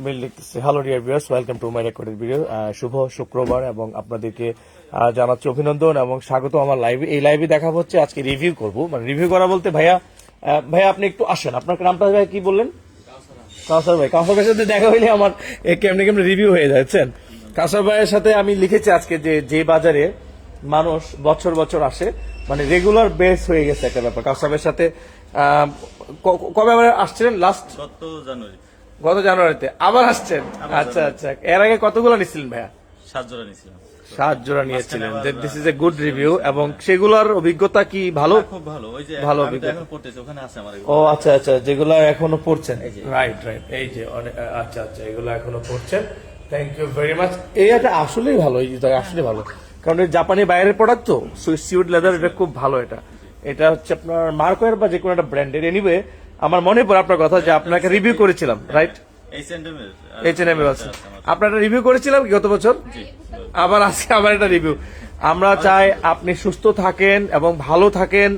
আমি লিখতেছি hello dear viewers welcome to my recorded video শুভ শুক্রবার এবং আপনাদেরকে জানাচ্ছি অভিনন্দন এবং স্বাগত আমার লাইভে এই লাইভে দেখা হচ্ছে, আজকে রিভিউ করব। মানে রিভিউ করা বলতে ভাইয়া ভাইয়া আপনি একটু আসেন। আপনার নামটা ভাই কি বললেন? কাউসার ভাই। কাউসার ভাইয়ের সাথে দেখা হইলে আমার কেমনে কেমনে রিভিউ হয়ে যাচ্ছেন কাউসার ভাইয়ের সাথে আমি লিখেছি আজকে যে যে বাজারে মানুষ বছর বছর আসে মানে রেগুলার বেস হয়ে গেছে একটা ব্যাপার। কাউসার ভাইয়ের সাথে কবে আসছিলেন? লাস্ট গত জানুয়ারি। গত জানুয়ারিতে আবার আসছেন? আচ্ছা আচ্ছা। এর আগে কতগুলো নিছিলেন ভাইয়া? সাত জোড়া নিয়েছিলাম। সাত জোড়া নিয়েছিলেন। This is a good review এবং সেগুলোর অভিজ্ঞতা কি ভালো? খুব ভালো। ওই যে ভালো অভিজ্ঞতা। পড়তেছি ওখানে আছে আমার ও আচ্ছা আচ্ছা যেগুলো এখনও পড়ছেন। রাইট রাইট এই যে আচ্ছা আচ্ছা এগুলো এখনও পড়ছেন। থ্যাংক ইউ ভেরি মাচ এই এটা আসলেই ভালো এই জুতা আসলে ভালো। কারণ জাপানি বাইরের প্রোডাক্ট তো সুইট লেদার এটা খুব ভালো এটা। এটা হচ্ছে আপনার মার্কোয়ের বা যে কোনো একটা ব্র্যান্ডের এনিওয়ে আমার মনে পড়ে আপনার কথা যে আপনাকে রিভিউ করেছিলাম রাইট এইচ এন এম আছে। আপনার রিভিউ করেছিলাম কি গত বছর? আবার আজকে আবার একটা রিভিউ আমরা চাই আপনি সুস্থ থাকেন এবং ভালো থাকেন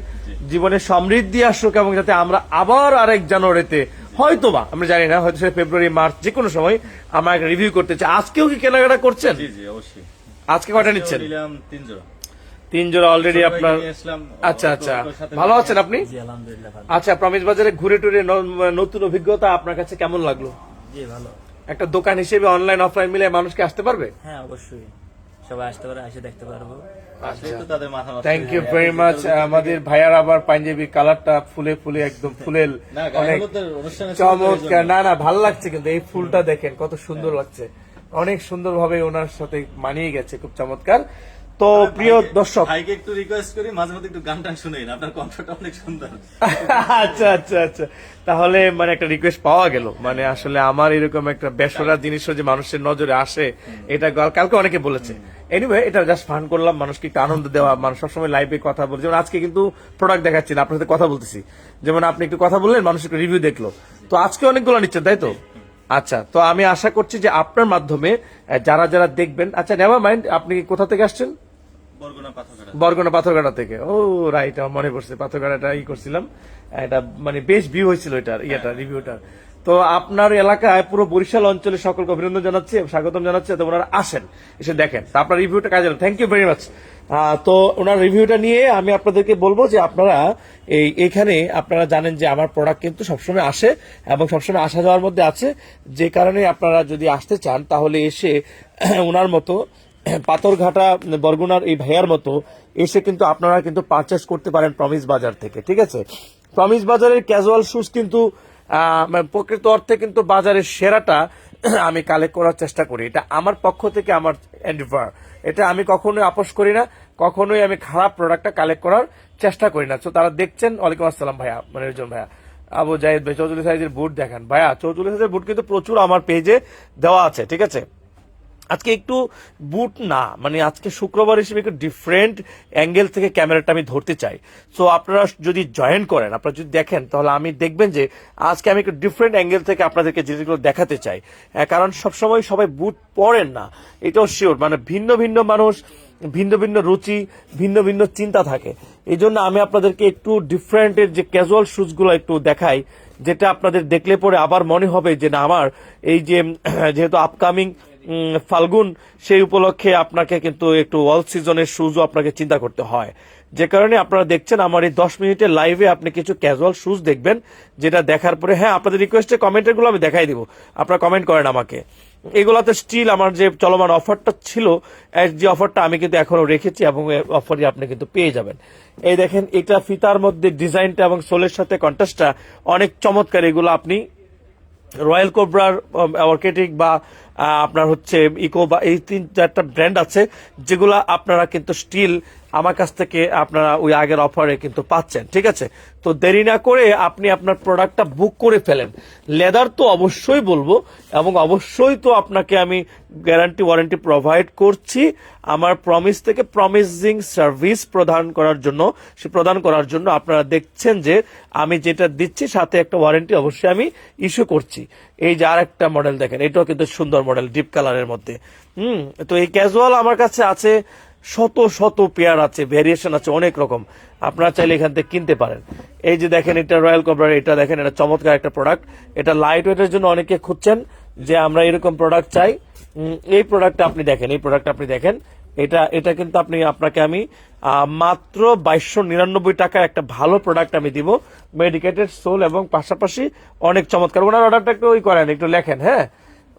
জীবনে সমৃদ্ধি আসুক এবং যাতে আমরা আবার আরেক জানুয়ারিতে হয়তোবা আমরা জানি না হয়তো সেটা ফেব্রুয়ারি মার্চ যে কোনো সময় আমরা রিভিউ করতে চাই। আজকেও কি কেনাকাটা করছেন? আজকে কয়টা নিচ্ছেন? তিন জোড়া। তিন জোড়া অলরেডি আপনার আচ্ছা আচ্ছা। ভালো আছেন আপনি? আচ্ছা প্রমিস বাজারে ঘুরে টুরে নতুন অভিজ্ঞতা আপনার কাছে কেমন লাগল? একটা দোকান হিসেবে অনলাইন অফলাইন মিলে মানুষকে আসতে পারবে? হ্যাঁ অবশ্যই। সবাই আসতে পারে এসে দেখতে পারব। আসলেই তো তাদের মাথা নষ্ট থ্যাংক ইউ ভেরি মাচ আমাদের ভাইয়ার আবার পাঞ্জাবি কালারটা ফুলে ফুলে একদম ফুলেল। অনেক চমৎকার। না না ভালো লাগছে কিন্তু এই ফুলটা দেখেন কত সুন্দর লাগছে। অনেক সুন্দর ভাবে ওনার সাথে মানিয়ে গেছে খুব চমৎকার। তো প্রিয় দর্শক ভাইকে একটু রিকোয়েস্ট করি মাঝে মধ্যে একটু গান টান শুনেন আপনার কণ্ঠটা অনেক সুন্দর। আচ্ছা আচ্ছা আচ্ছা। তাহলে মানে একটা রিকোয়েস্ট পাওয়া গেল। মানে আসলে আমার এরকম একটা বেসরা জিনিসও যে মানুষের নজরে আসে এটা কালকে অনেকে বলেছে। এনিওয়ে এটা জাস্ট ফান করলাম মানুষকে একটু আনন্দ দেওয়া মানুষ সবসময় লাইভে কথা বলে। যেমন আজকে কিন্তু প্রোডাক্ট দেখাচ্ছি না আপনার সাথে কথা বলতেছি। যেমন আপনি একটু কথা বললেন মানুষ একটু রিভিউ দেখল। তো আজকে অনেকগুলো নিচ্ছেন তাই তো? আচ্ছা তো আমি আশা করছি যে আপনার মাধ্যমে যারা যারা দেখবেন আচ্ছা নেভার মাইন্ড আপনি কোথা থেকে আসছেন? বরগুনা পাথরঘাটা। থেকে। ও রাইট আমার মনে পড়ছে। পাথরঘাটাটা ই করছিলাম। এটা মানে বেশ ভিউ হয়েছিল এটার ইয়েটা রিভিউটার তো আপনার এলাকায় পুরো বরিশাল অঞ্চলে সকলকে অভিনন্দন জানাচ্ছি স্বাগতম জানাচ্ছি তো ওনারা আসেন এসে দেখেন। তা আপনার রিভিউটা কাজে থ্যাংক ইউ ভেরি মাচ তো ওনার রিভিউটা নিয়ে আমি আপনাদেরকে বলব যে আপনারা এই এখানে আপনারা জানেন যে আমার প্রোডাক্ট কিন্তু সবসময় আসে এবং সবসময় আসা যাওয়ার মধ্যে আছে। যে কারণে আপনারা যদি আসতে চান তাহলে এসে ওনার মতো পাথরঘাটা, বরগুনার এই ভাইয়ার মতো, এসে কিন্তু আপনারা কিন্তু পারচেস করতে পারেন প্রমিস বাজার থেকে, ঠিক আছে? প্রমিস বাজারের ক্যাজুয়াল শুজ কিন্তু প্রকৃত অর্থে কিন্তু বাজারের সেরাটা আমি কালেক্ট করার চেষ্টা করি। এটা আমার পক্ষ থেকে আমার এন্ডিভার এটা আমি কখনোই আপোষ করি না, কখনোই আমি খারাপ প্রোডাক্টটা কালেক্ট করার চেষ্টা করি না। তো তারা দেখছেন, ওয়ালাইকুম আসসালাম ভাইয়া মানে ভাইয়া। আবু জাহিদ ভাই, চৌচল্লিশ সাইজের বুট দেখান। ভাইয়া, চৌচল্লিশ সাইজের বুট কিন্তু প্রচুর আমার পেজে দেওয়া আছে, ঠিক আছে? আজকে একটু বুট না মানে আজকে শুক্রবার হিসেবে একটু ডিফারেন্ট অ্যাঙ্গেল থেকে ক্যামেরাটা আমি ধরতে চাই। সো আপনারা যদি জয়েন করেন, আপনারা যদি দেখেন, তাহলে আমি দেখবেন যে আজকে আমি একটু ডিফারেন্ট অ্যাঙ্গেল থেকে আপনাদেরকে জিনিসগুলো দেখাতে চাই। কারণ সবসময় সবাই বুট পরেন না, এটাও শিওর মানে ভিন্ন ভিন্ন মানুষ, ভিন্ন ভিন্ন রুচি, ভিন্ন ভিন্ন চিন্তা থাকে। এই জন্য আমি আপনাদেরকে একটু ডিফারেন্টের যে ক্যাজুয়াল শুজগুলো একটু দেখাই, যেটা আপনাদের দেখলে পরে আবার মনে হবে যে না, আমার এই যে, যেহেতু আপকামিং ফাল্গুন সেই উপলক্ষে আপনাকে কিন্তু একটু অল সিজনের শুজও আপনাকে চিন্তা করতে হয়। যে কারণে আপনারা দেখছেন আমার এই দশ মিনিটের লাইভে আপনি কিছু ক্যাজুয়াল শুজ দেখবেন, যেটা দেখার পরে হ্যাঁ আপনাদের রিকোয়েস্টে কমেন্টেরগুলো আমি দেখাই দিব। আপনারা কমেন্ট করেন আমাকে। এগুলাতে স্টিল আমার যে চলমান অফারটা ছিল যে অফারটা আমি কিন্তু এখনও রেখেছি এবং অফারই আপনি কিন্তু পেয়ে যাবেন। এই দেখেন, এটা ফিতার মধ্যে ডিজাইনটা এবং সোলের সাথে কন্ট্রাস্টটা অনেক চমৎকার। এগুলো আপনি রয়্যাল কোবরার অর্কেটিক বা আপনার হচ্ছে ইকো বা এই তিন চারটা ব্র্যান্ড আছে যেগুলো আপনারা কিন্তু স্টিল আমার কাছ থেকে আপনারা ওই আগের অফারে কিন্তু পাচ্ছেন, ঠিক আছে? তো দেরি না করে আপনি আপনার প্রোডাক্টটা বুক করে ফেলেন। লেদার তো অবশ্যই বলব, এবং অবশ্যই তো আপনাকে আমি গ্যারান্টি ওয়ারেন্টি প্রোভাইড করছি। আমার প্রমিস থেকে প্রমিসিং সার্ভিস প্রদান করার জন্য, সে প্রদান করার জন্য আপনারা দেখছেন যে আমি যেটা দিচ্ছি, সাথে একটা ওয়ারেন্টি অবশ্যই আমি ইস্যু করছি। এই যে আর একটা মডেল দেখেন, এটাও কিন্তু সুন্দর মডেল, ডিপ কালারের মধ্যে। হুম, তো এই ক্যাজুয়াল আমার কাছে আছে শত শত পেয়ার আছে ভেরিয়েশন আছে, অনেক রকম। আপনারা চাইলে এখান থেকে কিনতে পারেন। এই যে দেখেন, এটা রয়্যাল কবরার এটা দেখেন, এটা চমৎকার একটা প্রোডাক্ট এটা লাইট ওয়েটের জন্য অনেকে খুঁজছেন যে আমরা এরকম প্রোডাক্ট চাই। এই প্রোডাক্টটা আপনি দেখেন, এই প্রোডাক্ট আপনি দেখেন। এটা এটা কিন্তু আপনি, আপনাকে আমি মাত্র বাইশশো নিরানব্বই টাকার একটা ভালো প্রোডাক্ট আমি দিব। মেডিকেটেড সোল এবং পাশাপাশি অনেক চমৎকার। ওনার অর্ডারটা একটু ওই করেন, একটু লেখেন হ্যাঁ?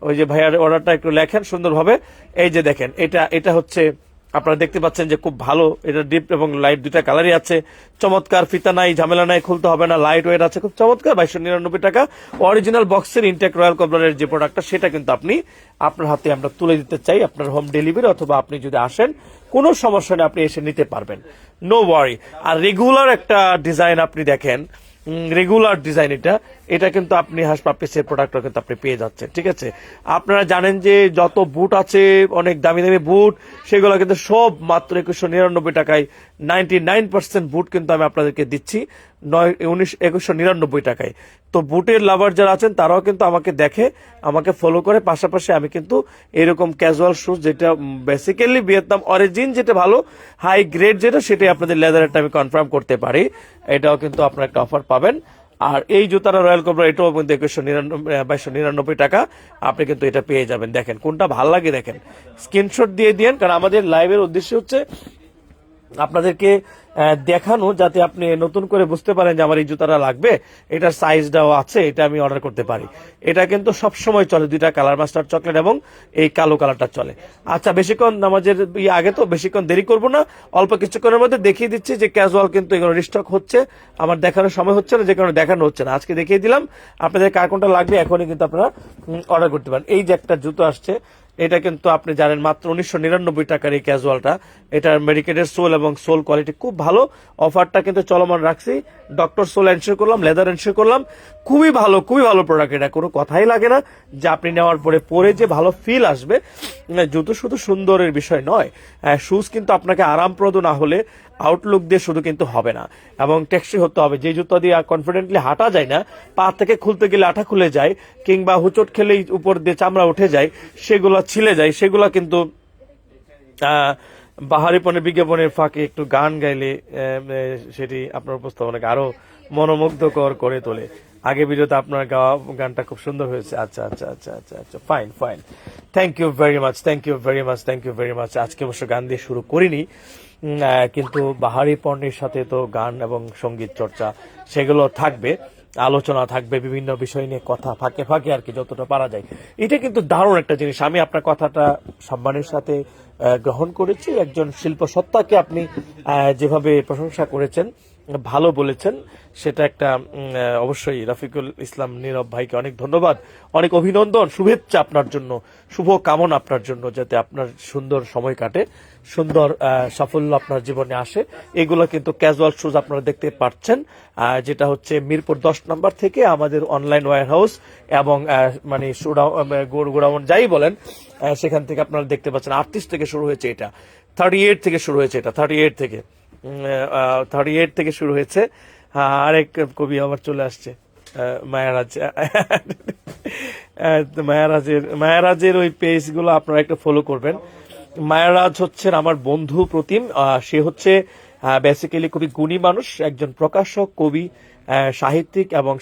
ওই যে ভাইয়ার অর্ডারটা একটু লেখেন সুন্দরভাবে। এই যে দেখেন, এটা এটা হচ্ছে আপনারা দেখতে পাচ্ছেন যে খুব ভালো, এটা ডিপ এবং লাইট দুইটা কালারই আছে। চমৎকার, ফিতা নাই, ঝামেলা নাই, খুলতে হবে না লাইট ওয়েট আছে, খুব চমৎকার, বাইশশো নিরানব্বই টাকা। অরিজিনাল বক্সের ইনটেক রয়্যাল কবলারের যে প্রোডাক্টটা সেটা কিন্তু আপনি আপনার হাতে আমরা তুলে দিতে চাই, আপনার হোম ডেলিভারি অথবা আপনি যদি আসেন, কোনো সমস্যা নেই, আপনি এসে নিতে পারবেন। নো ওয়ারি আর রেগুলার একটা ডিজাইন আপনি দেখেন রেগুলার ডিজাইন এটা। এটা কিন্তু আপনি হাসপাপিসের প্রোডাক্টটা কিন্তু আপনি পেয়ে যাচ্ছেন, ঠিক আছে? আপনারা জানেন যে যত বুট আছে, অনেক দামি দামি বুট, সেগুলো কিন্তু সব মাত্র একুশশো নিরানব্বই টাকায়। নাইনটি নাইন পার্সেন্ট বুট কিন্তু আমি আপনাদেরকে দিচ্ছি, নয়, উনিশ, একুশশো নিরানব্বই টাকায়। তো বুটের লাভার যারা আছেন, তারাও কিন্তু আমাকে দেখে, আমাকে ফলো করে, পাশাপাশি আমি কিন্তু এরকম ক্যাজুয়াল শুজ যেটা বেসিক্যালি ভিয়েতনাম অরিজিন যেটা ভালো হাই গ্রেড যেটা, সেটাই আপনাদের লেদারেরটা আমি কনফার্ম করতে পারি। এটাও কিন্তু আপনার একটা অফার পাবেন। আর এই জুতাটা রয়্যাল কোবরা এটাও কিন্তু একুশশো নিরানব্বই বাইশশো নিরানব্বই টাকা, আপনি কিন্তু এটা পেয়ে যাবেন। দেখেন, কোনটা ভালো লাগে দেখেন। স্ক্রিনশট দিয়ে দিয়েন, কারণ আমাদের লাইভের উদ্দেশ্য হচ্ছে আপনাদেরকে দেখানো যাতে আপনি নতুন করে বুঝতে পারেন যে আমার এই জুতাটা লাগবে। এটার সাইজটাও আছে, এটা আমি অর্ডার করতে পারি। এটা কিন্তু সব সময় চলে, দুইটা কালার মাস্টার চকলেট এবং এই কালো কালারটা চলে। আচ্ছা বেশিক্ষণ নামাজের ইয়ে আগে তো বেশিক্ষণ দেরি করব না। অল্প কিছুক্ষণের মধ্যে দেখিয়ে দিচ্ছি যে ক্যাজুয়াল কিন্তু এগুলো রিস্টক হচ্ছে। আমার দেখানোর সময় হচ্ছে না যে কারণে দেখানো হচ্ছে না। আজকে দেখিয়ে দিলাম, আপনাদের কার কোনটা লাগবে এখনই কিন্তু আপনারা অর্ডার করতে পারেন। এই যে একটা জুতো আসছে এটা কিন্তু আপনি জানেন মাত্র উনিশশো নিরানব্বই টাকার এই ক্যাজুয়ালটা এটার মেডিকেটের সোল এবং সোল কোয়ালিটি খুব ভালো। অফারটা কিন্তু চলমান রাখছি। ডক্টর সোল এনশিওর করলাম লেদার এনশিওর করলাম। খুবই ভালো খুবই ভালো প্রোডাক্ট এটা কোনো কথাই লাগে না। যে আপনি নেওয়ার পরে পরে যে ভালো ফিল আসবে জুতো শুধু সুন্দরের বিষয় নয়। শুজ কিন্তু আপনাকে আরামপ্রদ না হলে আউটলুক দিয়ে শুধু কিন্তু হবে না। এবং টেক্সি হতে হবে। যে জুতো দিয়ে কনফিডেন্টলি হাঁটা যায় না পা থেকে খুলতে গেলে আঠা খুলে যায় কিংবা হুচট খেলেই উপর দিয়ে চামড়া উঠে যায় সেগুলো ছিলে যায়। সেগুলো কিন্তু আহ, বাহারি পণের বিজ্ঞাপনের ফাঁকে একটু গান গাইলে সেটি আপনার উপস্থাপনাকে আরও মনোমুগ্ধকর করে তোলে। আগে ভিডিওতে আপনার গাওয়া গানটা খুব সুন্দর হয়েছে। আচ্ছা আচ্ছা আচ্ছা আচ্ছা আচ্ছা। Fine fine thank you very much thank you very much thank you very much আজকে অবশ্য গান দিয়ে শুরু করিনি। কিন্তু বাহারি পণ্যের সাথে তো গান এবং সংগীত চর্চা, সেগুলো থাকবে, আলোচনা থাকবে, বিভিন্ন বিষয় নিয়ে কথা ফাঁকে ফাঁকে আর কি, যতটা পারা যায়। এটা কিন্তু দারুণ একটা জিনিস। আমি আপনার কথাটা সম্মানের সাথে গ্রহণ করেছি। একজন শিল্প সত্তাকে আপনি যেভাবে প্রশংসা করেছেন ভালো বলেছেন। সেটা একটা অবশ্যই রফিকুল ইসলাম নীরব ভাইকে অনেক ধন্যবাদ। অনেক অভিনন্দন শুভেচ্ছা আপনার জন্য শুভ কামনা আপনার জন্য যাতে আপনার সুন্দর সময় কাটে সুন্দর সাফল্য আপনার জীবনে আসে। এগুলো কিন্তু ক্যাজুয়াল শুজ আপনারা দেখতে পাচ্ছেন যেটা হচ্ছে মিরপুর দশ নম্বর থেকে আমাদের অনলাইন ওয়ার হাউস এবং আহ, মানে গোড়াউন যাই বলেন সেখান থেকে আপনারা দেখতে পাচ্ছেন আটত্রিশ থেকে শুরু হয়েছে এটা থার্টি এইট থেকে শুরু হয়েছে এটা থার্টি এইট থেকে। থার্টি এইট থেকে শুরু হয়েছে। হ্যাঁ, আরেক কবি আবার চলে আসছে মায়ারাজ। মায়ারাজের মায়ারাজের ওই পেজগুলো আপনারা একটু ফলো করবেন। মায়ারাজ হচ্ছেন আমার বন্ধু প্রতিম সে হচ্ছে বেসিক্যালি খুবই গুণী মানুষ একজন প্রকাশক কবি সাহিত্যিক এবং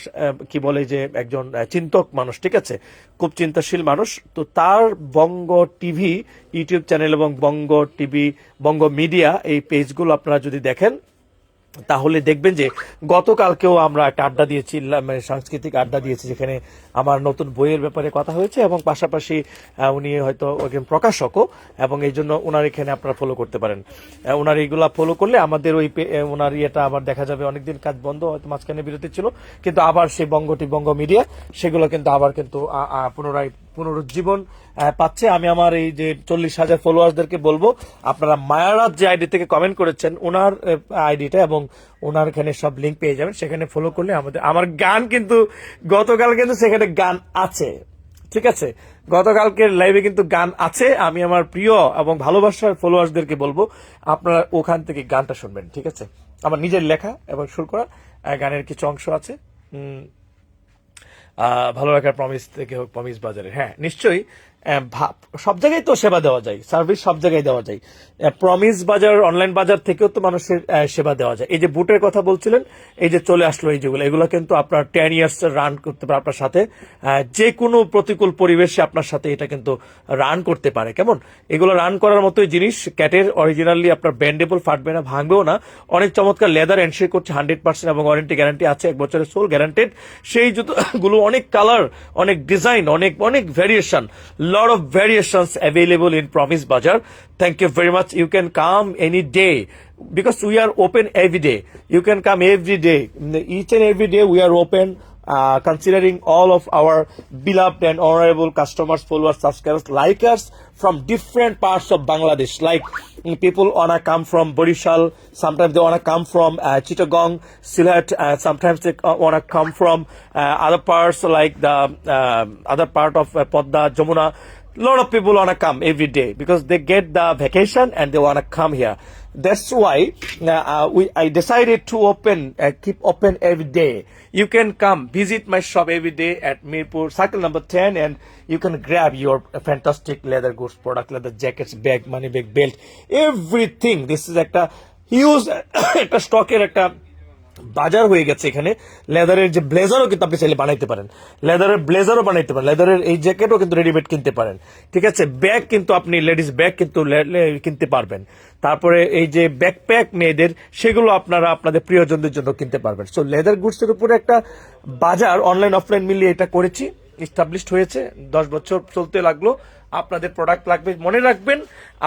কি বলে যে একজন চিন্তক মানুষ, ঠিক আছে? খুব চিন্তাশীল মানুষ। তো তার বঙ্গ টিভি, ইউটিউব চ্যানেল এবং বঙ্গ টিভি, বঙ্গ মিডিয়া এই পেজগুলো আপনারা যদি দেখেন তাহলে দেখবেন যে গতকালকেও আমরা একটা আড্ডা দিয়েছি মানে সাংস্কৃতিক আড্ডা দিয়েছি, যেখানে আমার নতুন বইয়ের ব্যাপারে কথা হয়েছে এবং পাশাপাশি উনি হয়তো একজন প্রকাশকও এবং এই জন্য ওনার এখানে আপনারা ফলো করতে পারেন। ওনার এইগুলা ফলো করলে আমাদের ওই ওনার ইয়েটা আবার দেখা যাবে। অনেকদিন কাজ বন্ধ, হয়তো মাঝখানে বিরতি ছিল, কিন্তু আবার সেই বঙ্গটি বঙ্গ মিডিয়া সেগুলো কিন্তু আবার কিন্তু পুনরায় পুনরুজ্জীবন পাচ্ছে। আমি আমার এই যে চল্লিশ হাজার ফলোয়ার্সদেরকে বলব, আপনারা মায়ারাজ যে আইডি থেকে কমেন্ট করেছেন ওনার আইডিটা এবং ওনার এখানে সব লিঙ্ক পেয়ে যাবেন। সেখানে ফলো করলে আমাদের, আমার গান কিন্তু গতকাল কিন্তু সেখানে গান আছে। ঠিক আছে? গতকালকের লাইভে কিন্তু গান আছে। আমি আমার প্রিয় এবং ভালোবাসার ফলোয়ার্সদেরকে বলব, আপনারা ওখান থেকে গানটা শুনবেন। ঠিক আছে? আমার নিজের লেখা এবং সুর করা গানের কিছু অংশ আছে। ভালো রাখার প্রমিস থেকে হোক প্রমিস বাজারে হ্যাঁ নিশ্চয়ই সব জায়গায় তো সেবা দেওয়া যায়, সার্ভিস সব জায়গায় দেওয়া যায়। প্রমিস বাজার অনলাইন বাজার থেকেও তো মানুষের সেবা দেওয়া যায়। এই যে বুটের কথা বলছিলেন, এই যে চলে আসলো এই যেগুলো এগুলো কিন্তু আপনার টেন ইয়ার্স রান করতে পারে আপনার সাথে। যে কোনো প্রতিকূল পরিবেশে আপনার সাথে এটা কিন্তু রান করতে পারে, কেমন? এগুলো রান করার মতোই জিনিস, ক্যাটের অরিজিনালি আপনার ব্যান্ডেবল ফাটবে না, ভাঙবেও না। অনেক চমৎকার লেদার এনশিওর করছে হান্ড্রেড পার্সেন্ট এবং ওয়ারেন্টি গ্যারান্টি আছে, এক বছরের সোল গ্যারান্টেড সেই জুতোগুলো অনেক কালার অনেক ডিজাইন অনেক অনেক variation lot of variations available in Promise Bazaar. Thank you very much. You can come any day because we are open every day you can come every day each and every day we are open uh, considering all of our beloved and honorable customers, followers, subscribers like us from different parts of Bangladesh. Like mm, people wanna come from Borishal, sometimes they wanna come from uh, Chittagong, Sylhet, uh, sometimes they uh, wanna come from uh, other parts like the uh, other part of uh, Podda, Jamuna. A lot of people wanna come every day because they get the vacation and they wanna come here. That's why uh, uh, we I decided to open uh, keep open every day. You can come visit my shop every day at Mirpur Circle number ten, and you can grab your fantastic leather goods product, leather jackets, bag, money bag, belt, everything. This is একটা huge একটা স্টকের একটা বাজার হয়ে গেছে এখানে। লেদারের যে ব্লেজারও কিন্তু আপনি চাইলে বানাইতে পারেন। লেদারের ব্লেজারও বানাইতে পারেন। লেদারের এই জ্যাকেটও কিন্তু রেডিমেড কিনতে পারেন। ঠিক আছে? ব্যাগ কিন্তু আপনি লেডিস ব্যাগ কিন্তু কিনতে পারবেন। তারপরে এই যে ব্যাকপ্যাক মেয়েদের, সেগুলো আপনারা আপনাদের প্রিয়জনদের জন্য কিনতে পারবেন। সো লেদার গুডসের উপরে একটা বাজার অনলাইন অফলাইন মিলিয়ে এটা করেছি। ইস্টাবলিশড হয়েছে। দশ বছর চলতে লাগল। আপনাদের প্রোডাক্ট লাগবে, মনে রাখবেন।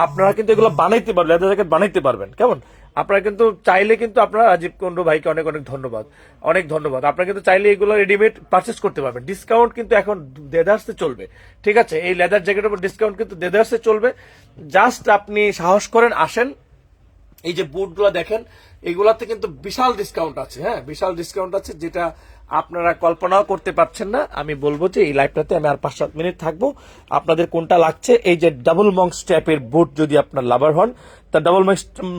আপনারা কিন্তু এগুলো বানাইতে পারবেন লেদার জ্যাকেট বানাইতে পারবেন। কেমন? আপনারা কিন্তু চাইলে কিন্তু আপনারা রাজীব কুন্ডু ভাইকে অনেক অনেক ধন্যবাদ। অনেক ধন্যবাদ। আপনারা কিন্তু চাইলে এগুলো রেডিমেড পারচেস করতে পারবেন। ডিসকাউন্ট কিন্তু এখন দেদার্সে চলবে। ঠিক আছে? এই লেদার জ্যাকেটের উপর ডিসকাউন্ট কিন্তু দেদার্সে চলবে। জাস্ট আপনি সাহস করেন, আসেন। এই যে বুটগুলো দেখেন, এগুলাতে কিন্তু বিশাল ডিসকাউন্ট আছে হ্যাঁ? বিশাল ডিসকাউন্ট আছে যেটা আপনারা কল্পনাও করতে পারছেন না। আমি বলব যে এই লাইভটাতে আমি আর পাঁচ সাত মিনিট থাকব। আপনাদের কোনটা লাগছে? এই যে ডাবল মংস টাইপের বুট যদি আপনার লাভার হন তা ডাবল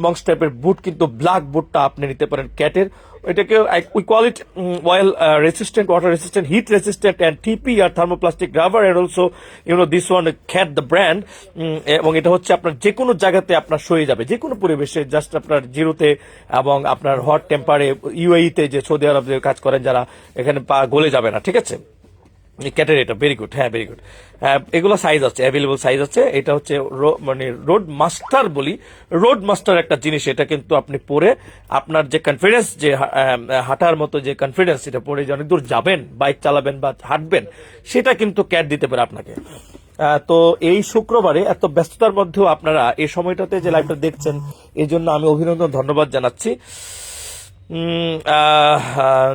মংস টাইপের বুট কিন্তু ব্ল্যাক বুটটা আপনি নিতে পারেন ক্যাটের। এটাকে we call it oil resistant water resistant heat resistant and TP R thermoplastic rubber and also you know this one cat the brand এবং এটা হচ্ছে আপনার যে কোনো জায়গাতে আপনার সয়ে যাবে। যে কোনো পরিবেশে জাস্ট আপনার জিরোতে এবং আপনার হট টেম্পারে ইউএইতে যে সৌদি আরবে কাজ করেন যারা, এখানে পা গলে যাবে না, ঠিক আছে? ক্যাটের এটা ভেরি গুড হ্যাঁ ভেরি গুড এগুলো সাইজ আছে অ্যাভেলেবল সাইজ আছে। এটা হচ্ছে মানে রোড মাস্টার বলি রোড মাস্টার একটা জিনিস, এটা কিন্তু আপনি পরে আপনার যে কনফিডেন্স যে হাঁটার মতো যে কনফিডেন্স এটা পরে যে অনেক দূর যাবেন বাইক চালাবেন বা হাঁটবেন, সেটা কিন্তু ক্যাট দিতে পারে আপনাকে। তো এই শুক্রবারে এত ব্যস্ততার মধ্যেও আপনারা এই সময়টাতে যে লাইভটা দেখছেন এই জন্য আমি অভিনন্দন, ধন্যবাদ জানাচ্ছি।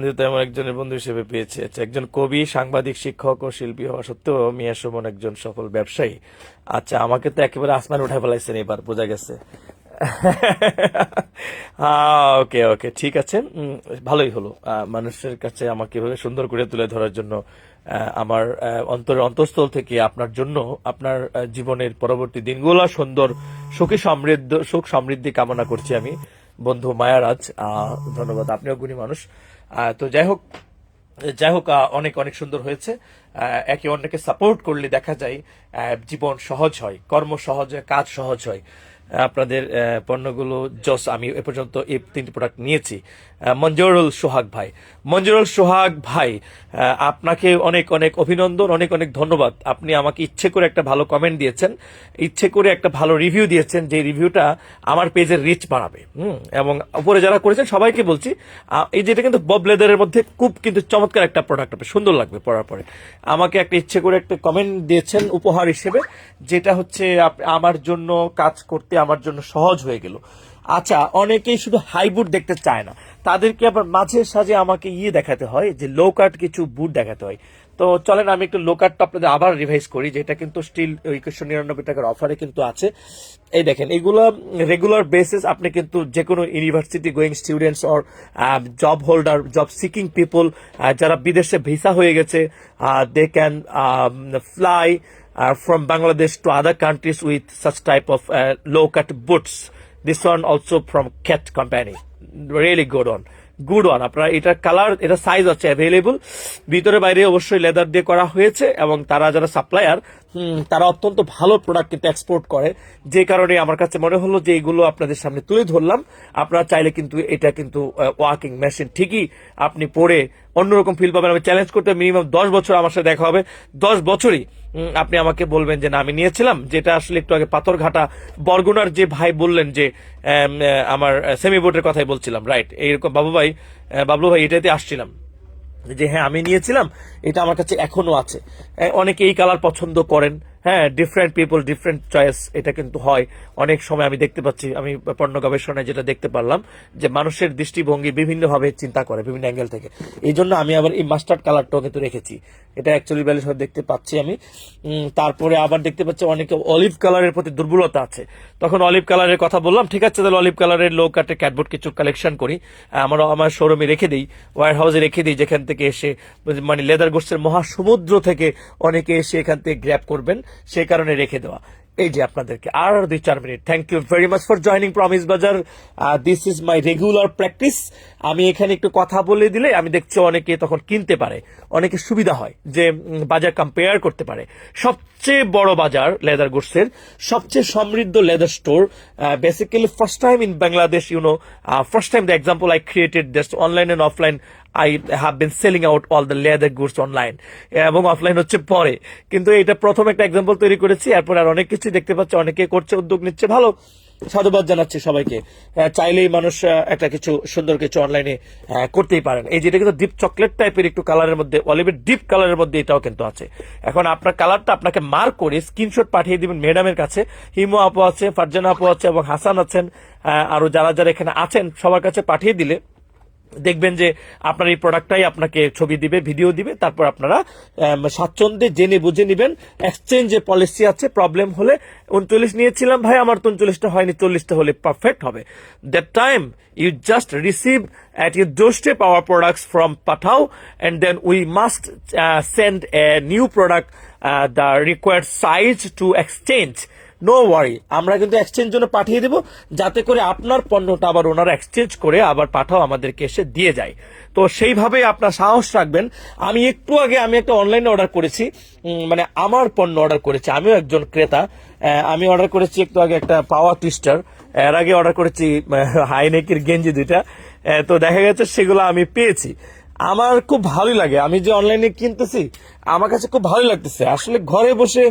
যেহেতু একজনের বন্ধু হিসেবে পেয়েছে। আচ্ছা একজন কবি সাংবাদিক শিক্ষক ও শিল্পী হওয়া সত্ত্বেও মিয়া সুমন একজন সফল ব্যবসায়ী। আচ্ছা আমাকে তো একেবারে আসমান উঠাই ফেলাইছেন এবার বোঝা গেছে। ওকে ওকে ঠিক আছে। ভালোই হলো। মানুষের কাছে আমাকে এভাবে সুন্দর করে তুলে ধরার জন্য আমার আহ, অন্তরের অন্তঃস্থল থেকে আপনার জন্য আপনার জীবনের পরবর্তী দিনগুলো সুন্দর সুখী সমৃদ্ধ সুখ সমৃদ্ধি কামনা করছি আমি। বন্ধু মায়ারাজ ধন্যবাদ, আপনিও গুণী মানুষ। তো যাই হোক যাই হোক অনেক অনেক সুন্দর হয়েছে। একে অন্যকে সাপোর্ট করলে দেখা যায় জীবন সহজ হয়, কর্ম সহজ হয়, কাজ সহজ হয়। আপনাদের পণ্যগুলো, জস, আমি এ পর্যন্ত এই তিনটি প্রোডাক্ট নিয়েছি। মঞ্জুরুল সোহাগ ভাই। মঞ্জুরুল সোহাগ ভাই আপনাকে অনেক অনেক অভিনন্দন, অনেক অনেক ধন্যবাদ। আপনি আমাকে ইচ্ছে করে একটা ভালো কমেন্ট দিয়েছেন, ইচ্ছে করে একটা ভালো রিভিউ দিয়েছেন, যে রিভিউটা আমার পেজের রিচ বাড়াবে। হুম, এবং উপরে যারা করেছেন, সবাইকে বলছি এই যেটা কিন্তু বব লেদারের মধ্যে খুব কিন্তু চমৎকার একটা প্রোডাক্ট হবে, সুন্দর লাগবে পড়ার পরে। আমাকে একটা ইচ্ছে করে একটা কমেন্ট দিয়েছেন উপহার হিসেবে, যেটা হচ্ছে আমার জন্য কাজ করতে আমার জন্য সহজ হয়ে গেল। আচ্ছা অনেকেই শুধু হাই বুট দেখতে চায় না। তাদেরকে আবার মাঝে সাঝে আমাকে ইয়ে দেখাতে হয় যে লো কাট কিছু বুট দেখাতে হয়। তো চলেন, আমি একটু লো কাটটা আপনাদের আবার রিভাইজ করি, যেটা কিন্তু স্টিল একুশশো নিরানব্বই টাকার অফারে কিন্তু আছে। এই দেখেন, এগুলো রেগুলার বেসিস আপনি কিন্তু যে কোনো university going students or job holder job seeking people যারা বিদেশে ভিসা হয়ে গেছে they can fly from Bangladesh to other countries with such type of low cut boots this one also from cat company. Really good on good one আপনার এটার colour এটা size আছে available ভিতরে বাইরে অবশ্যই লেদার দিয়ে করা হয়েছে এবং তারা যারা সাপ্লায়ার তারা অত্যন্ত ভালো প্রোডাক্ট কিন্তু এক্সপোর্ট করে। যে কারণে আমার কাছে মনে হলো যে এগুলো আপনাদের সামনে তুলে ধরলাম। আপনারা চাইলে কিন্তু এটা কিন্তু ওয়ার্কিং মেশিন ঠিকই আপনি পরে অন্যরকম ফিল পাবেন। আমি চ্যালেঞ্জ করতে মিনিমাম দশ বছর আমার সাথে দেখা হবে। দশ বছরই আপনি আমাকে বলবেন যে না, আমি নিয়েছিলাম। যেটা আসলে একটু আগে পাথরঘাটা বরগুনার যে ভাই বললেন যে আমার সেমি বোর্ডের কথাই বলছিলাম। রাইট এইরকম বাবু ভাই বাবলু ভাই এটাতে আসছিলাম। যে হ্যাঁ আমি নিয়েছিলাম এটা আমার কাছে এখনও আছে। অনেকে এই কালার পছন্দ করেন। হ্যাঁ ডিফারেন্ট পিপল ডিফারেন্ট চয়েস এটা কিন্তু হয়। অনেক সময় আমি দেখতে পাচ্ছি, আমি পণ্য গবেষণায় যেটা দেখতে পারলাম, যে মানুষের দৃষ্টিভঙ্গি বিভিন্নভাবে চিন্তা করে বিভিন্ন অ্যাঙ্গেল থেকে। এই জন্য আমি আবার এই মাস্টার্ড কালারটাও কিন্তু রেখেছি। এটা অ্যাকচুয়ালি ব্যালেন্স দেখতে পাচ্ছি আমি। তারপরে আবার দেখতে পাচ্ছি অনেকে অলিভ কালারের প্রতি দুর্বলতা আছে। তখন অলিভ কালারের কথা বললাম, ঠিক আছে, তাহলে অলিভ কালারের লো কাটে ক্যাটবোর্ড কিছু কালেকশন করি। আমার আমার শোরুমে রেখে দিই ওয়ার হাউসে রেখে দিই, যেখান থেকে এসে মানে লেদার গোস্টের মহাসমুদ্র থেকে অনেকে এসে এখান থেকে গ্র্যাপ করবেন। সেই কারণে রেখে দেওয়া। এই যে আপনাদেরকে, আর দুই চার minute. Thank you very much for joining Promise Bazar this is my regular practice আমি এখানে একটু কথা বলে দিলে আমি দেখছি অনেকে তখন কিনতে পারে। অনেকে সুবিধা হয় যে বাজার কম্পেয়ার করতে পারে। সবচেয়ে বড় বাজার লেদার গুডসের সবচেয়ে সমৃদ্ধ leather store basically first time in Bangladesh you know first time the example I created this online and offline I have been selling out all the leather goods online এবং offline হচ্ছে পরে। কিন্তু এটা প্রথম একটা এক্সাম্পল তৈরি করেছি এরপর আর অনেক কিছু দেখতে পাচ্ছি অনেকে করছে উদ্যোগ নিচ্ছে। ভালো সাধুবাদ জানাচ্ছি সবাইকে। আহ, চাইলেই মানুষ একটা কিছু সুন্দর কিছু অনলাইনে করতেই পারেন। এই যেটা কিন্তু ডিপ চকলেট টাইপের একটু কালারের মধ্যে অলিভের ডিপ কালারের মধ্যে এটাও কিন্তু আছে। এখন আপনার কালারটা আপনাকে মার্ক করে স্ক্রিনশট পাঠিয়ে দিবেন ম্যাডামের কাছে। হিমু আপু আছে ফারজানা আপু আছে এবং হাসান আছেন আরও যারা যারা এখানে আছেন সবার কাছে পাঠিয়ে দিলে দেখবেন যে আপনার এই প্রোডাক্টটাই আপনাকে ছবি দিবে ভিডিও দিবে তারপর আপনারা স্বাচ্ছন্দ্যে জেনে বুঝে নিবেন। এক্সচেঞ্জে পলিসি আছে প্রবলেম হলে উনচল্লিশ নিয়েছিলাম ভাই আমার তো উনচল্লিশটা হয়নি চল্লিশটা হলে পারফেক্ট হবে। That time you just receive doorstep our products from Patao and then we must uh, send a new product uh, the required size to exchange. No worry আমরা কিন্তু এক্সচেঞ্জ জন্য পাঠিয়ে দেব, যাতে করে আপনার পণ্যটা আবার ওনারা এক্সচেঞ্জ করে আবার পাঠাও আমাদেরকে এসে দিয়ে যায়। তো সেইভাবে আপনার সাহস রাখবেন। আমি একটু আগে আমি একটা অনলাইনে অর্ডার করেছি মানে আমার পণ্য অর্ডার করেছি, আমিও একজন ক্রেতা। আমি অর্ডার করেছি একটু আগে একটা পাওয়ার টুইস্টার এর আগে অর্ডার করেছি হাইনেকের গেঞ্জি দুইটা। তো দেখা গেছে সেগুলো আমি পেয়েছি। আমার খুব ভালোই লাগে। আমি যে অনলাইনে কিনতেছি, আমার কাছে খুব ভালোই লাগতেছে। আসলে ঘরে বসে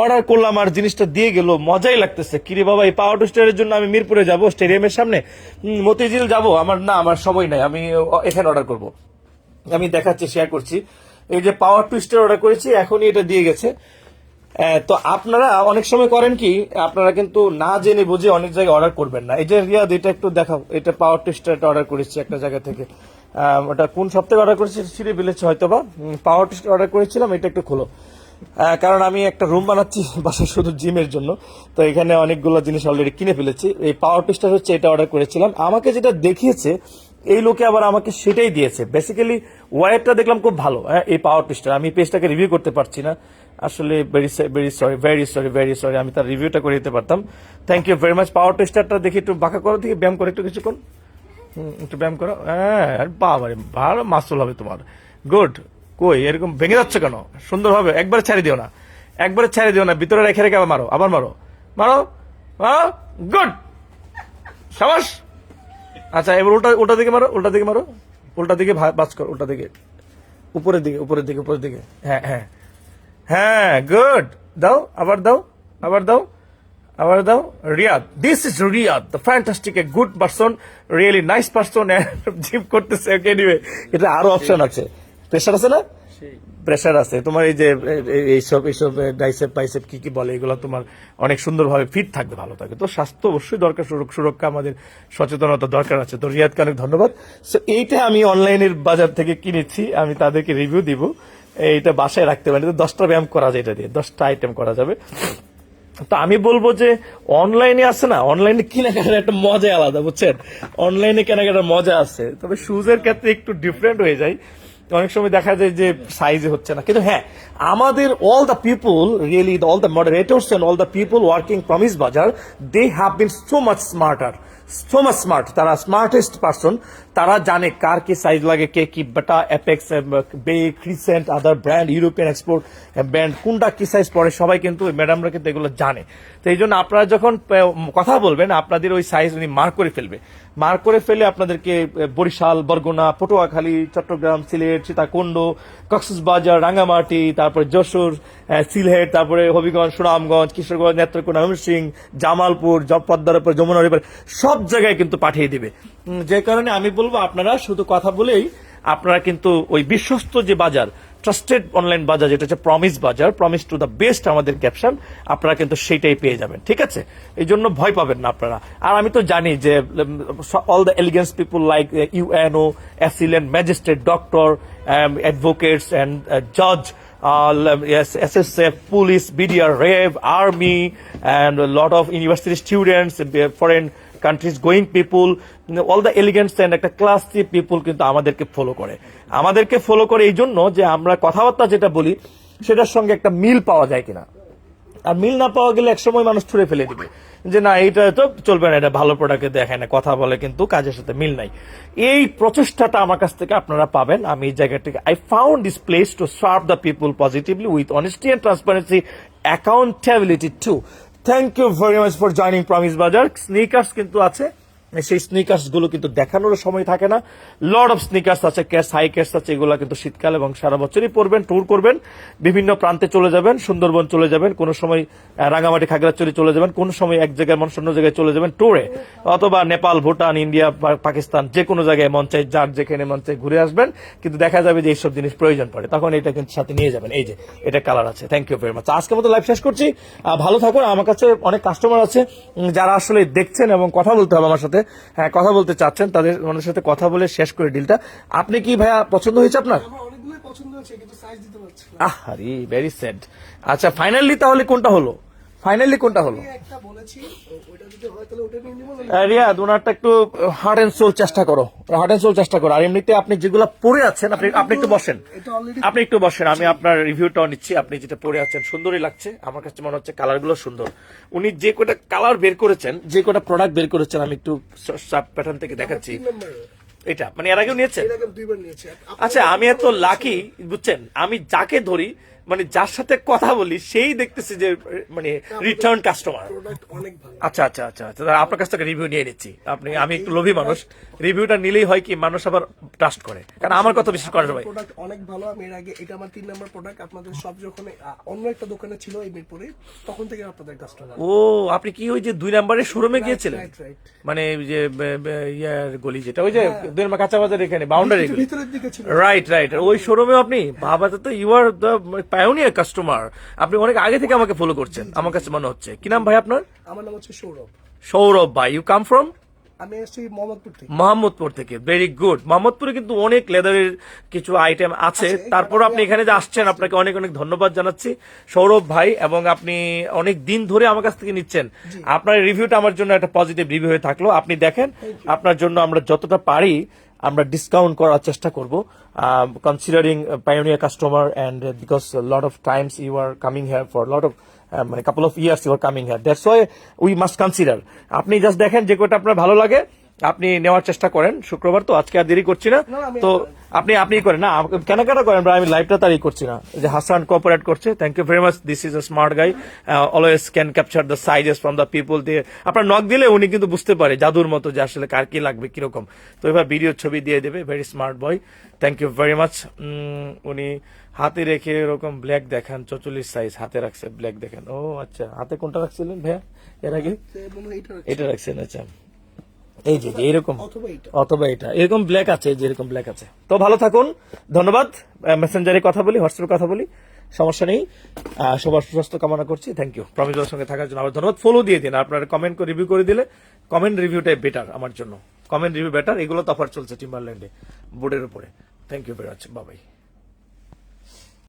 অর্ডার করলাম আর জিনিসটা দিয়ে গেল, মজাই লাগতেছে। কিরে বাবা, এই পাওয়ার টোস্টারের জন্য আমি মিরপুরে যাব স্টেডিয়ামের সামনে? মতিঝিল যাব। আমার না, আমার সময় নাই। আমি এখানে অর্ডার করব। আমি দেখাচ্ছি শেয়ার করছি। এই যে পাওয়ার টুইস্টার অর্ডার করেছি, এখনই এটা দিয়ে গেছে। তো আপনারা অনেক সময় করেন কি, আপনারা কিন্তু না জেনে বুঝে অনেক জায়গায় অর্ডার করবেন না। এই যে রিয়াদ, এটা একটু দেখাও। এটা পাওয়ার টেস্টারটা অর্ডার করেছি একটা জায়গা থেকে। ওটা কোন সপ্তাহে অর্ডার করেছি সিঁড়ি বিলেছে হয়তো বা পাওয়ার টেস্টার অর্ডার করেছিলাম, এটা একটু খোলো। কারণ আমি একটা রুম বানাচ্ছি বাসায় শুধু জিমের জন্য। তো এখানে অনেকগুলো জিনিস অলরেডি কিনে ফেলেছি। এই পাওয়ার টেস্টার হচ্ছে এটা অর্ডার করেছিলাম। আমাকে যেটা দেখিয়েছে, এই লোকে আবার আমাকে সেটাই দিয়েছে। বেসিক্যালি ওয়ারটা দেখলাম খুব ভালো। হ্যাঁ এই পাওয়ার টেস্টার আমি পেজটাকে রিভিউ করতে পারছি না। আসলে very very sorry very sorry very sorry আমি তার রিভিউটা করে দিতে পারতাম। Thank you very much power টেস্টারটা দেখি একটু বাঁকা করো, দেখি ব্যায়াম করে একটু কিছুক্ষণ। একটু ব্যায়াম করো। হ্যাঁ বাবারে, ভালো মাসুল হবে তোমার। গুড কই, এরকম ভেঙে যাচ্ছে কেন? সুন্দর হবে, একবারে ছেড়ে দিও না। একবারে ছেড়ে দিও না, ভিতরে রেখে রেখে আবার মারো আবার মারো। মারো মারো গুড সাবাস। আচ্ছা এবার উল্টা উল্টা দিকে মারো, উল্টা দিকে মারো। উল্টা দিকে বাজ কর, উল্টা দিকে। উপরের দিকে উপরের দিকে উপরের দিকে। হ্যাঁ হ্যাঁ। হ্যাঁ গুড দাও, আবার দাও আবার দাও। আবার দাও Riyad. This is Riyad the fantastic a good person really nice person gym করতেছে এনিওয়ে এটা আরও অপশন আছে। প্রেশার আছে না? প্রেশার আছে। তোমার এই যে এইসব এইসব ডাইসেপ পাইসেপ কি কি বলে এগুলো তোমার অনেক সুন্দরভাবে ফিট থাকবে ভালো থাকবে তো স্বাস্থ্য অবশ্যই দরকার সুরক্ষা আমাদের সচেতনতা দরকার আছে। তো রিয়াদকে অনেক ধন্যবাদ। সো এইটা আমি অনলাইনের বাজার থেকে কিনেছি আমি তাদেরকে রিভিউ দিব। এইটা বাসায় রাখতে পারি। তো দশটা ব্যায়াম করা যায় এটা দিয়ে দশটা আইটেম করা যাবে। তো আমি বলব যে অনলাইনে আছে না অনলাইনে কেনাকাটার একটা মজা আলাদা, বুঝছেন? অনলাইনে কেনাকাটার মজা আছে। তবে শুজের ক্ষেত্রে একটু ডিফারেন্ট হয়ে যায়। অনেক সময় দেখা যায় যে সাইজে হচ্ছে না। কিন্তু হ্যাঁ আমাদের all the people really all the moderators and all the people working promise বাজার they have been so much smarter so much smart তারা স্মার্টেস্ট পার্সন তারা জানে কার কি সাইজ লাগে, কে কি Bata Apex Bay Crescent other brand European export brand কোনটা কি সাইজ পড়ে সবাই কিন্তু ম্যাডামরা কিন্তু এগুলো জানে। তো এই জন্য আপনারা যখন কথা বলবেন, আপনাদের ওই সাইজ উনি মার্ক করে ফেলবে। মার্ক করে ফেলে আপনাদেরকে বরিশাল, বরগুনা, পটুয়াখালী, চট্টগ্রাম, সিলেট, সীতাকুণ্ড, কক্সবাজার, রাঙ্গামাটি, তারপরে যশোর সিলহেট তারপরে হবিগঞ্জ, সুনামগঞ্জ, কিশোরগঞ্জ, নেত্রকোনা সিং জামালপুর পদ্মার উপর যমুনার উপর সব জায়গায় কিন্তু পাঠিয়ে দিবে। যে কারণে আমি বলব আপনারা শুধু কথা বলেই আপনারা কিন্তু ওই বিশ্বস্ত যে বাজার ট্রাস্টেড অনলাইন বাজার যেটা হচ্ছে Promise Bazar promise to the best আমাদের ক্যাপশন আপনারা কিন্তু সেইটাই পেয়ে যাবেন ঠিক আছে? এই জন্য ভয় পাবেন না আপনারা। আর আমি তো জানি যে all the elegance people like UNO assistant magistrate doctor advocates and জাজ uh, police BDR RAB army and lot of a students of university going uh, all the going and একটা ক্লাসি পিপুল কিন্তু আমাদেরকে follow করে। আমাদেরকে follow করে এই জন্য যে আমরা কথাবার্তা যেটা বলি সেটার সঙ্গে একটা মিল পাওয়া যায় কিনা। আর মিল না পাওয়া গেলে একসময় মানুষ ছুড়ে ফেলে দিবে। যে না এটা তো চলবে না এটা ভালো প্রোডাক্টে দেখায় না কথা বলে কিন্তু কাজের সাথে মিল নাই। এই প্রচেষ্টাটা আমার কাছ থেকে আপনারা পাবেন। আমি এই জায়গাটিকে I found this place to serve the people positively with honesty and transparency accountability to thank you very much for joining Promise Bazar sneakers কিন্তু আছে। সেই স্নিকার্সগুলো কিন্তু দেখানোর সময় থাকে না। লর্ড অফ স্নিকার্স আছে ক্যাশ হাই ক্যাশ আছে, এগুলো কিন্তু শীতকাল এবং সারা বছরই পরবেন ট্যুর করবেন। বিভিন্ন প্রান্তে চলে যাবেন, সুন্দরবন চলে যাবেন, কোন সময় রাঙামাটি, খাগড়াছড়ি চলে যাবেন, কোন সময় এক জায়গায় মানুষ অন্য জায়গায় চলে যাবেন ট্যুরে অথবা নেপাল, ভুটান, ইন্ডিয়া পাকিস্তান যে কোনো জায়গায় চাই যার যেখানে চাই ঘুরে আসবেন। কিন্তু দেখা যাবে যে এইসব জিনিস প্রয়োজন পড়ে। তখন এটা কিন্তু সাথে নিয়ে যাবেন। এই যে, এটা কালার আছে। থ্যাংক ইউ ভেরি মাচ আজকের মতো লাইভ শেষ করছি। ভালো থাকুন। আমার কাছে অনেক কাস্টমার আছে যারা আসলে দেখছেন এবং কথা বলতে হবে আমার সাথে। কথা বলতে চাচ্ছেন তাদের মানুষের সাথে কথা বলে শেষ করে ডিলটা আপনি কি ভাইয়া পছন্দ হয়েছে আপনার? আহ ভেরি স্যাড আচ্ছা ফাইনালি তাহলে কোনটা হলো? ফাইনালি কোনটা হলো? হয় রিয়াদ ওনারটা একটু হার্ড এন্ড সোল চেষ্টা করো। হার্ড এন্ড সোল চেষ্টা করো। আর এমনিতে আপনি যেগুলো পরে আছেন আপনি আপনি একটু বসেন। আপনি একটু বসেন আমি আপনার রিভিউটাও নিচ্ছি আপনি যেটা পরে আছেন সুন্দরই লাগছে। আমার কাছে মনে হচ্ছে কালারগুলো সুন্দর। উনি যে কটা কালার বের করেছেন যে কটা প্রোডাক্ট বের করেছেন আমি একটু সাব প্যাটার্ন থেকে দেখাচ্ছি। এটা মানে এর আগেও নিয়েছেন? নিয়েছি। আচ্ছা আমি এত লাকি বুঝছেন? আমি যাকে ধরি মানে যার সাথে কথা বলি সেই দেখতেছি যে মানে রিটার্ন কাস্টমার আচ্ছা আচ্ছা আচ্ছা আচ্ছা আপনার কাছ থেকে রিভিউ নিয়ে নিচ্ছি। আপনি আমি একটু লোভী মানুষ। রিভিউটা নিলেই হয় কি মানুষ আবার ট্রাস্ট করে। কারণ আমার কথা বিশ্বাস করে সবাই প্রোডাক্ট অনেক ভালো আমি এর আগে এটা আমার তিন নাম্বার প্রোডাক্ট আপনাদের সব যখন অন্য একটা দোকানে ছিল এই মিরপুরে তখন থেকে আপনাদের কাস্টমার ও আপনি কি ওই যে দুই নাম্বারের শোরুমে গিয়েছিলেন? মানে ওই যে ইয়ার গলি যেটা ওই যে দুই নম্বর কাঁচা বাজার এখানে বাউন্ডারি ভিতরের দিকে ছিল। রাইট রাইট ওই শোরুমে আপনি বাবা তো you are the pioneer customer আপনি অনেক আগে থেকে আমাকে ফলো করছেন। আমার কাছে মনে হচ্ছে। কি নাম ভাই আপনার? আমার নাম হচ্ছে সৌরভ। সৌরভ ভাই ইউ কাম ফ্রম আমি এসেছি মোহাম্মদপুর থেকে। মোহাম্মদপুর থেকে। ভেরি গুড মোহাম্মদপুরে কিন্তু অনেক লেদারের কিছু আইটেম আছে। তারপর আপনি এখানে যে আসছেন আপনাকে অনেক অনেক ধন্যবাদ জানাচ্ছি। সৌরভ ভাই এবং আপনি অনেক দিন ধরে আমার কাছ থেকে নিচ্ছেন। আপনার রিভিউটা আমার জন্য একটা পজিটিভ রিভিউ হয়ে থাকল। আপনি দেখেন আপনার জন্য আমরা যতটা পারি আমরা ডিসকাউন্ট করার চেষ্টা করব। Considering pioneer customer and because lot of times you are coming here for lot of মানে couple of years you are coming here that's why we must consider আপনি জাস্ট দেখেন যে কোটা আপনার ভালো লাগে। আপনি নেওয়ার চেষ্টা করেন শুক্রবার তো আজকে আর দেরি করছি না। তো আপনি আপনি করেন। না আমাকে কেনাকাটা করেন আমি লাইভটা তারই করছি না। যে হাসান কোঅপারেট করছে thank you very much this is a smart guy always can capture the sizes from the people দিয়ে। আপনার নক দিলে উনি কিন্তু বুঝতে পারে জাদুর মতো যে আসলে কার কি লাগবে কীরকম। তো এবার ভিডিও ছবি দিয়ে দেবে very smart boy thank you very much উনি হাতে রেখে এরকম ব্ল্যাক দেখান চচল্লিশ সাইজ হাতে রাখছে ব্ল্যাক দেখেন। ও আচ্ছা হাতে কোনটা রাখছিলেন ভাইয়া? এর আগে? এটা রাখছেন আচ্ছা। এই যে এরকম। অথবা এটা এরকম ব্ল্যাক আছে এই যে এরকম ব্ল্যাক আছে। তো ভালো থাকুন ধন্যবাদ। মেসেঞ্জারে কথা বলি হোয়াটসঅ্যাপে কথা বলি সমস্যা নেই। সবার সুস্বাস্থ্য কামনা করছি থ্যাংক ইউ প্রমিজের সঙ্গে থাকার জন্য আবার ধন্যবাদ। ফলো দিয়ে দিন আপনার কমেন্ট করে রিভিউ করে দিলে কমেন্ট রিভিউটাই বেটার আমার জন্য। কমেন্ট রিভিউ বেটার এগুলো তো অফার চলছে টিম্বারল্যান্ডে বোর্ডের উপরে। থ্যাংক ইউ ভেরি মাচ বাবাই